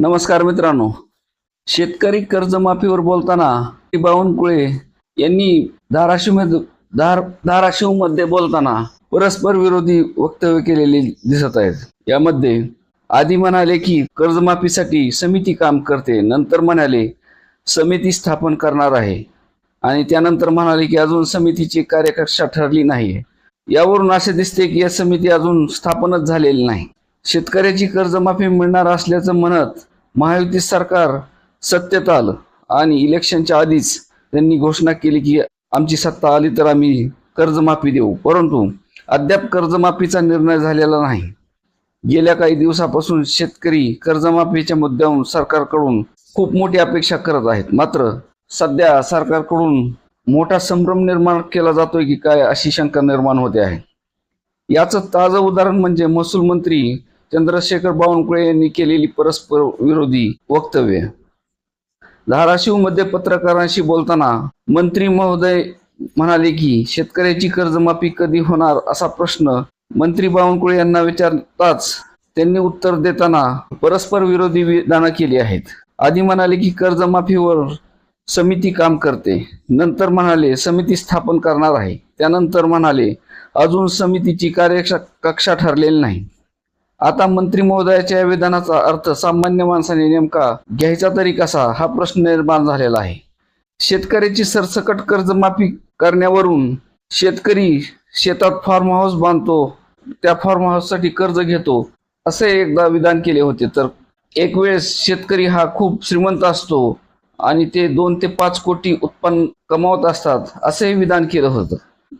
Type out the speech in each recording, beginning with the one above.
नमस्कार मित्रांनो. शेतकरी कर्जमाफीवर बोलताना बावनकुळे यांनी धाराशिवमध्ये धार धाराशिवमध्ये बोलताना परस्पर विरोधी वक्तव्य केलेले दिसत आहेत. यामध्ये आधी म्हणाले की कर्जमाफीसाठी समिती काम करते नंतर म्हणाले समिती स्थापन करणार आहे. आणि त्यानंतर म्हणाले की अजून समितीची कार्यकक्षा ठरली नाही यावरून असे दिसते की या समिती अजून स्थापनच झालेली नाही. शेतकऱ्याची कर्जमाफी मिळणार असल्याचं म्हणत महायुती सरकार सत्तेत आलं आणि इलेक्शनच्या आधीच त्यांनी घोषणा केली की आमची सत्ता आली तर आम्ही कर्जमाफी देऊ. परंतु अद्याप कर्जमाफीचा निर्णय झालेला नाही. गेल्या काही दिवसापासून शेतकरी कर्जमाफीच्या मुद्द्यावरून सरकारकडून खूप मोठी अपेक्षा करत आहेत. मात्र सध्या सरकारकडून मोठा संभ्रम निर्माण केला जातोय की काय अशी शंका निर्माण होते आहे. याचं ताजं उदाहरण म्हणजे महसूल मंत्री चंद्रशेखर बावनकुळे यांनी केलेली परस्पर विरोधी वक्तव्य. धाराशिवमध्ये पत्रकारांशी बोलताना मंत्री महोदय म्हणाले की शेतकऱ्याची कर्जमाफी कधी होणार असा प्रश्न मंत्री बावनकुळे यांना विचारताच त्यांनी उत्तर देताना परस्पर विरोधी विधानं केली आहेत. आधी म्हणाले की कर्जमाफीवर समिती काम करते. नंतर म्हणाले समिती स्थापन करणार आहे. त्यानंतर म्हणाले अजून समितीची कार्यक्षा कक्षा ठरलेली नाही. आता मंत्री महोदयाच्या या विधानाचा अर्थ सामान्य माणसाने नेमका घ्यायचा तरी कसा? हा प्रश्न निर्माण झालेला आहे. शेतकऱ्याची सरसकट कर्जमाफी करण्यावरून शेतकरी शेतात फार्म हाऊस बांधतो त्या फार्म हाऊससाठी कर्ज घेतो असे एकदा विधान केले होते. तर एक वेळेस शेतकरी हा खूप श्रीमंत असतो आणि ते दोन ते पाच कोटी उत्पन्न कमावत असतात असे विधान केलं होतं.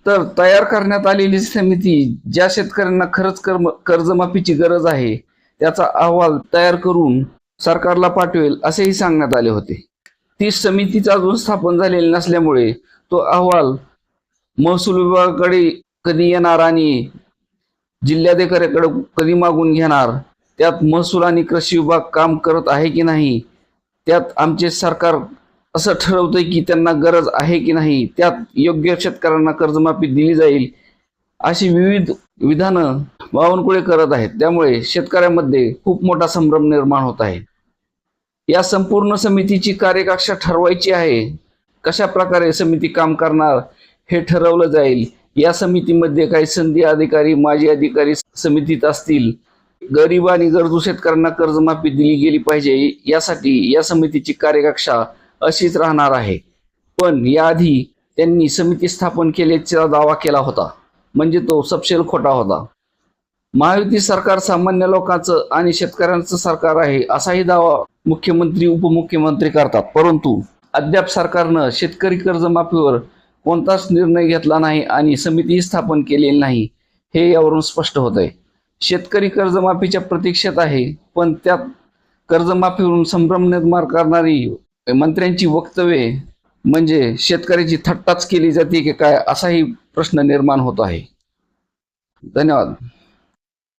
तर तयार करण्यात आलेली समिती ज्या शेतकऱ्यांना खरंच कर्म कर्जमाफीची गरज आहे त्याचा अहवाल तयार करून सरकारला पाठवेल असेही सांगण्यात आले होते. ती समितीचा अजून स्थापन झालेली नसल्यामुळे तो अहवाल महसूल विभागाकडे कधी येणार आणि जिल्हाधिकाऱ्याकडे कधी मागून घेणार त्यात महसूल आणि कृषी विभाग काम करत आहे की नाही त्यात आमचे सरकार असं ठरवतंय की त्यांना गरज आहे की नाही त्यात योग्य शेतकऱ्यांना कर्जमाफी दिली जाईल अशी विविध विधानं बावनकुळे करत आहेत. त्यामुळे शेतकऱ्यांमध्ये खूप मोठा संभ्रम निर्माण होत आहे. या संपूर्ण समितीची कार्यकक्षा ठरवायची आहे. कशा प्रकारे समिती काम करणार हे ठरवलं जाईल. या समितीमध्ये काही संधी अधिकारी माजी अधिकारी समितीत असतील. गरीब आणि गरजू शेतकऱ्यांना कर्जमाफी दिली गेली पाहिजे यासाठी या समितीची कार्यकक्षा अशीच राहणार आहे. पण याआधी त्यांनी समिती स्थापन केल्याचा दावा केला होता. म्हणजे तो सपशेल खोटा होता. महायुती सरकार सामान्य लोकांचं आणि शेतकऱ्यांचं सरकार आहे असाही दावा मुख्यमंत्री उपमुख्यमंत्री करतात. परंतु अद्याप सरकारनं शेतकरी कर्जमाफीवर कोणताच निर्णय घेतला नाही आणि समिती स्थापन केलेली नाही हे यावरून स्पष्ट होत आहे शेतकरी कर्जमाफीच्या प्रतीक्षेत आहे पण त्यात कर्जमाफीवरून संभ्रम निर्माण करणारी मंत्र्यांची वक्तव्ये म्हणजे शेतकऱ्याची थट्टाच केली जाते की काय असाही प्रश्न निर्माण होत आहे. धन्यवाद.